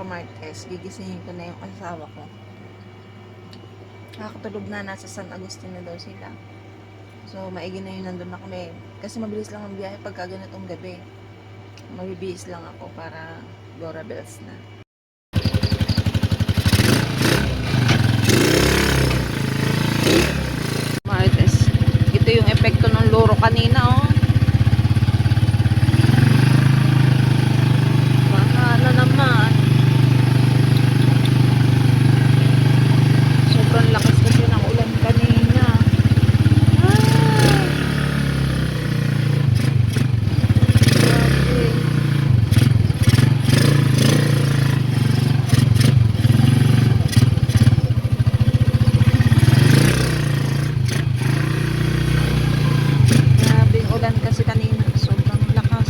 kamartes, gigisingin ko na yung asawa ko. Nakakatulog na, nasa San Agustin na daw sila. So, maigi na yun, nandun na kami. Kasi mabilis lang ang biyahe pagka ganitong gabi. Mabibihis lang ako para Dora Bells na. Martes. Ito yung epekto ng luro kanina, oh. Mahalo naman. Sobrang lakas kasi ng ulan kanina. Ah! Grabe. Grabe yung ulan kasi kanina. Sobrang lakas.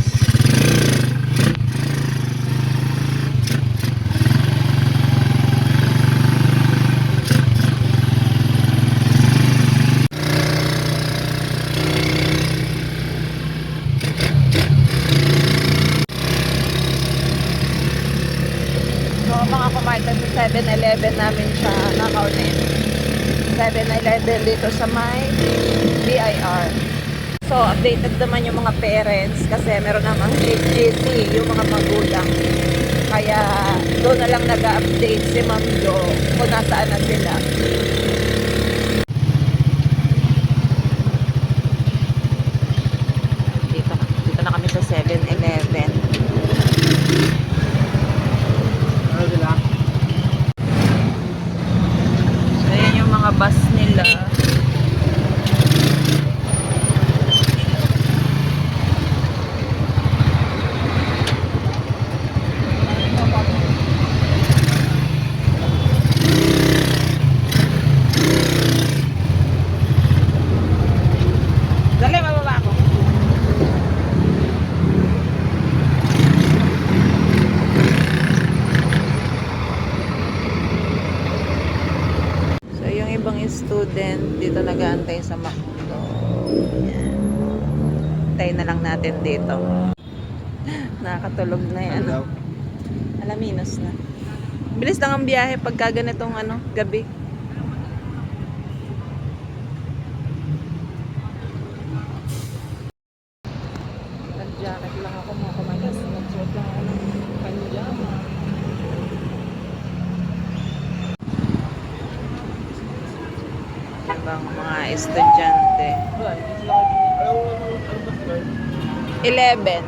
So, mga kumarta sa 7-Eleven namin siya nakaunin. 7-Eleven dito sa may BIR. So, updated naman yung mga parents kasi meron namang HGC, yung mga magulang. Kaya, doon na lang nag-update si Ma'am Jo kung nasaan na sila. Dito, dito na kami sa 7-Eleven. So, ayan yung mga bus nila. Dali, mababa ako. So, yung ibang student dito nag-aantay sa McDo. Yan. Na lang natin dito. Nakakatulog na yan. Alaminos na. Bilis lang ang biyahe pagka ganitong ano, gabi. Nag-jacket lang ako mga kamagas. Nag-suot lang ako ng panjama. Ibang mga estudyante. 11.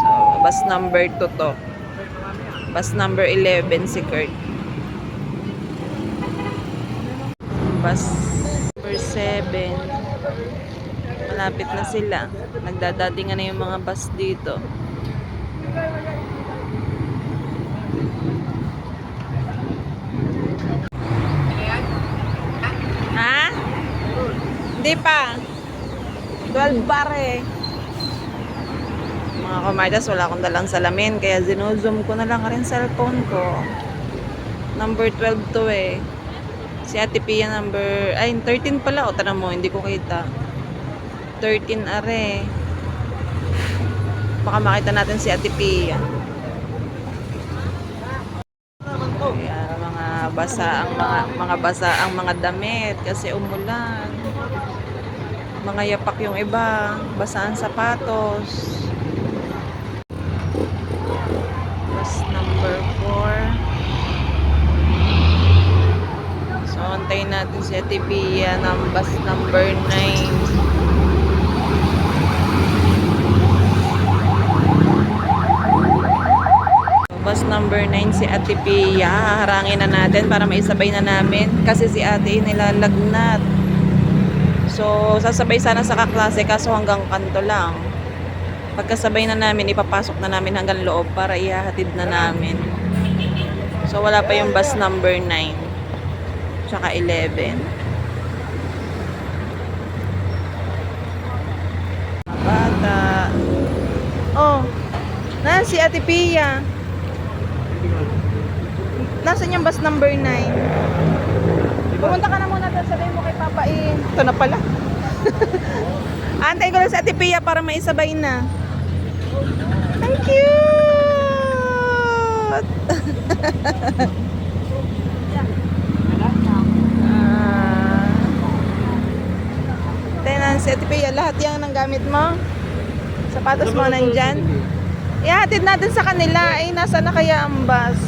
So, bus number 2 to. Bus number 11 si Kurt. Bus number 7. Malapit na sila. Nagdadatingan na yung mga bus dito. Ha? Hindi pa. 12 bar eh. Mga kumardas, wala akong dalang salamin. Kaya zino-zoom ko na lang rin cellphone ko. Number 12 to eh. Si Ate Pia number... Ay, 13 pala. O, tara mo, hindi ko kita. 13 are. Baka makita natin si Ate Pia. Kaya mga basa ang mga mga basa ang mga damit kasi umulan. Mga yapak yung iba, basa ang sapatos. Bus number 4. So, antayin natin si Ate Pia ng bus number 9. Bus number 9 si Ate Pia. Haharangin na natin para maisabay na namin. Kasi si ate nilalagnat. So, sasabay sana sa kaklase kaso hanggang kanto lang. Pagkasabay na namin, ipapasok na namin hanggang loob para ihahatid na namin. So, wala pa yung bus number 9. Tsaka 11. Bata. Oh, na si Ate Pia. Nasaan yung bus number 9? Pumunta ka na muna doon, sabihin mo kay Papa eh. Ito na pala. Antay ko lang sa Ate Pia para maisabay na. Thank you! Ah. Tenan, si Ate Pia, lahat yan ang gamit mo? Sapatos mo nandyan? Ihatid natin sa kanila. Ay, nasa na kaya ang bus?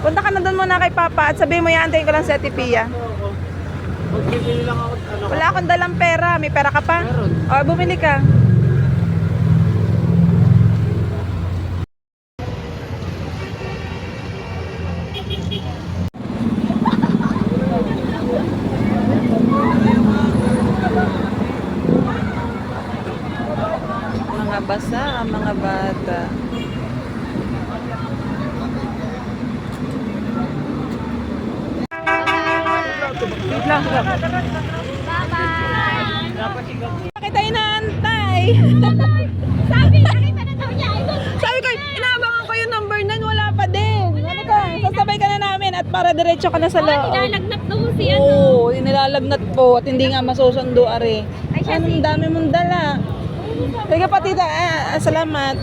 Punta ka na doon muna kay Papa at sabihin mo, iantayin ko lang si Ate Pia. Magbili lang ako, ano, Wala akong dalang pera. May pera ka pa? Meron. O, bumili ka. Mga basa, mga bata. Wait lang, wait lang. Bakit tayo naantay? Sabi, nakita na daw niya. Sabi ko, inaabangan ko yung number 9, wala pa din. Ano ka, sasabay ka na namin at para diretso ka na sa loob. Nilalagnat daw si ano. Oo, inilalagnat po at hindi nga masusundo are. Anong dami mong dala. Teka patita, ah, ah, salamat.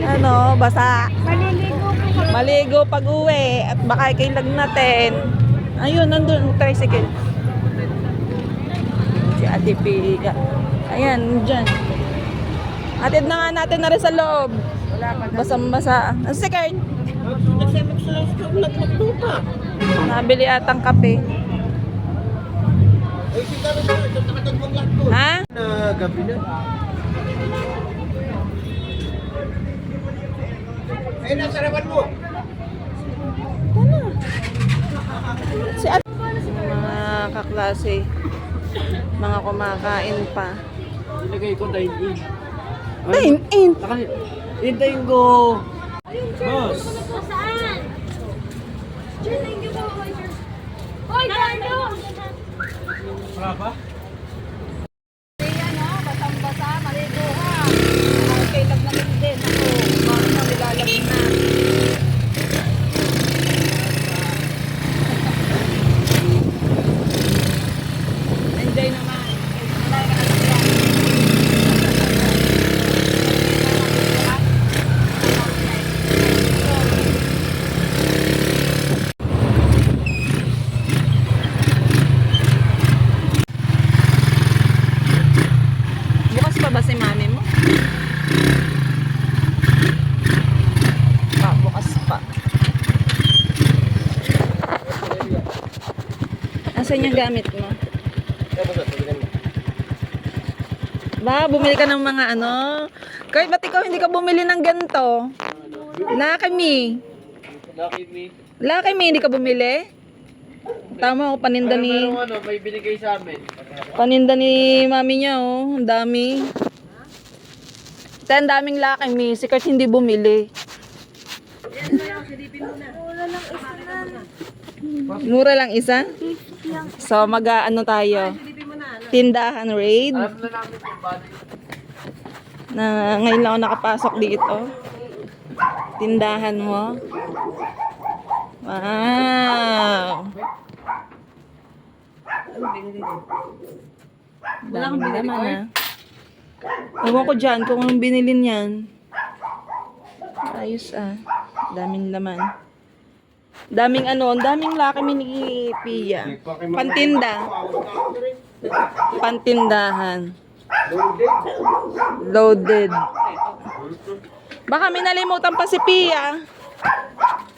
Ano, basa. Maliligo pag uwi at baka ikay lagnatin. Ayun, nandun, tricycle. Si Ate Pia. Ayan, dyan. Atid na nga natin na rin sa loob. Basang-basa. Ang sikard. Nabili atang kape. Ha? Na gabi na. Ay, nasa rawan mo. Si Ate. Mga kaklase. Mga kumakain pa. Ilagay ko dine in. Dine in. Hintayin ko. Boss. Saan? Diyan, thank you po. Hoy, Carlo! Wala pa? Ayan o, basang-basa, maligo ka. Okay, lagnatin din. Ako, parang nang nilalagin na. Enjoy naman. Wala ka na siya. Bukas pa ba si mami mo? Pa, bukas pa. Nasaan yung gamit mo? Ba, bumili ka ng mga ano? Kahit ba't ikaw hindi ka bumili ng ganito? Lucky me. Lucky me. Lucky me, hindi ka bumili? Tama ako, paninda ni... Ano, may binigay sa amin. Paninda ni mami niya, oh. Ang dami. Ito, ang daming laki, mi. Si Kurt hindi bumili. Mura lang isa? So, mag ano tayo? Tindahan raid. Na ngayon lang ako nakapasok dito. Tindahan mo. Wow. Dami naman ah. Ewan ko dyan kung anong binili niyan. Ayos ah. Daming laman. Daming ano, ang daming laki ni Pia. Pantinda. Pantindahan. Loaded. Baka may nalimutan pa si Pia.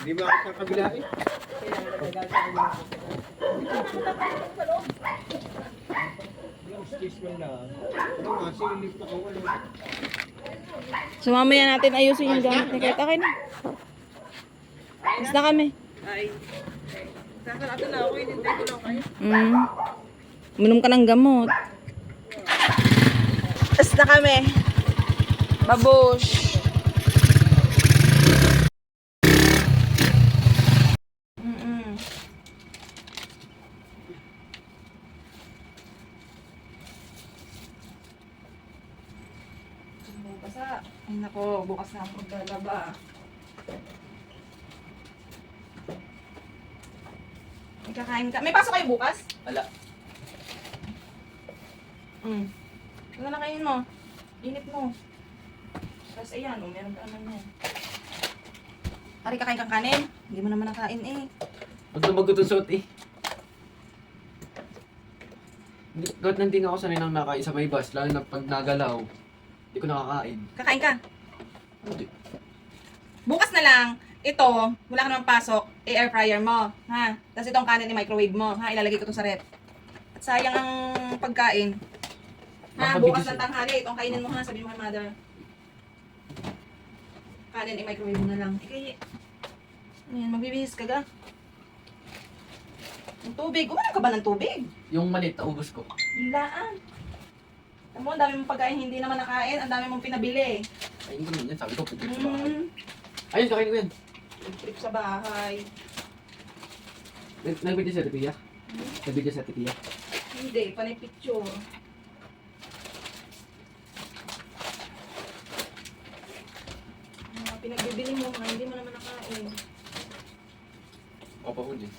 Hindi ba ako sa kabila eh? So mamaya natin ayusin yung gamit ni Kurt. Okay na. Basta kami. Mm. Minom ka ng gamot. Basta kami. Babush. Ah. Ay nako, bukas na ako maglalaba. Kakain ka. May pasok kayo bukas? Wala. Mm. Ano na kain mo? Init mo. Tapos ayan, oh, meron ka naman yan. Ari, kakain kang kanin. Hindi mo naman nakain eh. Huwag na magtutusot eh. Hindi- Kahit nang hindi na ako sanay nang nakain sa may bus, lalo na pag nagalaw, hindi ko nakakain. Kakain ka. Hindi. Bukas na lang, ito, wala ka naman pasok, i-air fryer mo, ha? Tapos itong kanin i-microwave mo, ha? Ilalagay ko to sa rep. At sayang ang pagkain. Ha? Baka Bukas ng eh. tanghali, itong kainin mo ha, sabi mo kay mother. Kanin i-microwave mo na lang. Ikay, ano yan, magbibihis ka ga? Ang tubig, umanan ka ba ng tubig? Yung malit, naubos ko. Biglaan. Alam mo, ang dami mong pagkain hindi naman nakain, ang dami mong pinabili. Ayun ko naman yan, sabi ko, pag sa bahay. Mm, Ayun, kakain ko yan. Trip sa bahay. Nag- Nagbigay sa tipiya? Nagbigay sa tipiya? Hindi, panay picture. Mga pinagbibili mo, mga hindi mo naman nakain. Opo ko din.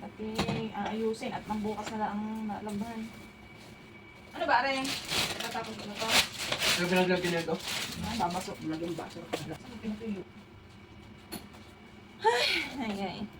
Pati aayusin at nang bukas na lang ang nalaban. Ano ba, Aren? Tatapos ko na to. Ano pinag-lagyan nito? Ah, babasok. Lagyan baso. Saan pinatuyo? Ay, ay, ay.